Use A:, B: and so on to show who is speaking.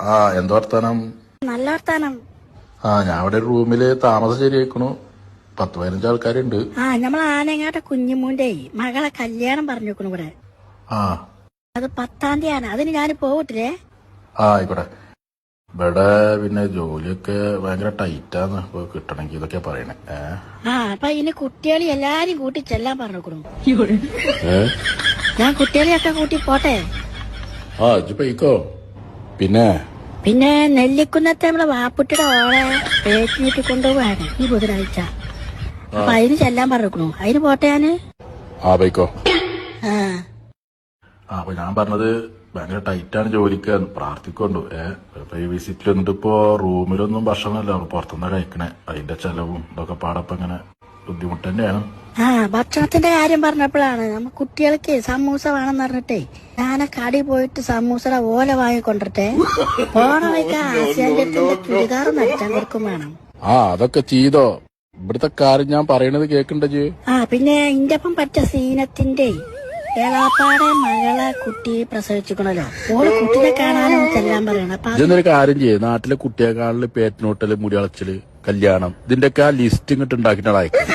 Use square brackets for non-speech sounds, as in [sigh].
A: ആ എന്താ വർത്താനം?
B: നല്ല വർത്താനം.
A: ആ ഞാൻ ഇവിടെ ഒരു റൂമിൽ താമസം ശരിയാക്കണു പത്ത് പതിനഞ്ച് ആൾക്കാരുണ്ട്.
B: ആ നമ്മൾ ആനങ്ങാട്ടെ കുഞ്ഞുമൂന്റെ മകളെ കല്യാണം പറഞ്ഞു വെക്കണു ഇവിടെ.
A: ആ.
B: അത് പത്താം തീയതിയാണ്. അതിന് ഞാൻ പോകട്ടില്ലേ
A: ആ ആയിക്കോട്ടെ. ഇവിടെ പിന്നെ ജോലിയൊക്കെ ഭയങ്കര ടൈറ്റാന്ന് ഇപ്പൊ കിട്ടണമെങ്കിൽ ഇതൊക്കെ പറയണേ. ഏ?
B: ആ അപ്പൊ ഇനി കുട്ടികളെ എല്ലാരും കൂട്ടി ചെല്ലാൻ പറഞ്ഞു
A: ഏ?
B: ഞാൻ കുട്ടികളെയൊക്കെ കൂട്ടി പോട്ടെ?
A: ആ ഇജ്ജ് പോയിക്കോ. പിന്നെ?
B: പിന്നെ നെല്ലിക്കുന്നത്തെ നമ്മളെ വാപ്പുട്ടിയുടെ ഓളെ പേറ്റിട്ട് കൊണ്ടുപോവാണ്. ഈ ബുധനാഴ്ച. അപ്പൊ അതിന് ചെല്ലാൻ പറഞ്ഞു അതിന് പോട്ടെ ഞാൻ?
A: ആ പോയിക്കോ.
B: ആ.
A: ആ അപ്പൊ ഞാൻ പറഞ്ഞത് ഭയങ്കര ടൈറ്റാണ് ജോലിക്ക്. പ്രാർത്ഥിക്കൊണ്ടു ഏ ഇപ്പൊ വിസിറ്റിൽ വന്നിട്ട് ഇപ്പോ റൂമിലൊന്നും ഭക്ഷണമല്ല. പുറത്തുനിന്ന് കഴിക്കണേ. അതിന്റെ ചെലവും ഇതൊക്കെ പാടപ്പങ്ങനെ ബുദ്ധിമുട്ട് തന്നെയാണ്.
B: ആ ഭക്ഷണത്തിന്റെ കാര്യം പറഞ്ഞപ്പോഴാണ് നമ്മ കുട്ടികൾക്ക് സമൂസ വേണമെന്ന് പറഞ്ഞിട്ടേ. ഞാൻ കടി പോയിട്ട് സമൂസയുടെ ഓല വാങ്ങിക്കൊണ്ടിട്ടെ പോണ വയ്ക്ക [laughs] ചുരിദാർ കൊടുക്കും വേണം.
A: ആ അതൊക്കെ ചെയ്തോ. ഇവിടുത്തെ കാര്യം ഞാൻ പറയണത് കേക്കണ്ട
B: ആ പിന്നെ ഇന്റെ ഒപ്പം പറ്റ സീനത്തിന്റെ ഏളാപ്പാടെ മകളെ കുട്ടി പ്രസവിച്ചിക്കണല്ലോ ഓൾ കുട്ടിനെ കാണാനും ചെല്ലാൻ പറയണം.
A: ഇതൊന്നൊരു കാര്യം ചെയ്യ്. നാട്ടിലെ കുട്ടിയെക്കാളിൽ പേറ്റിനോട്ടൽ മുടി അളച്ചിൽ കല്യാണം. ഇതിന്റെയൊക്കെ ആ ലിസ്റ്റ് ഇങ്ങോട്ട് ഉണ്ടാക്കിയിട്ട് അയക്കും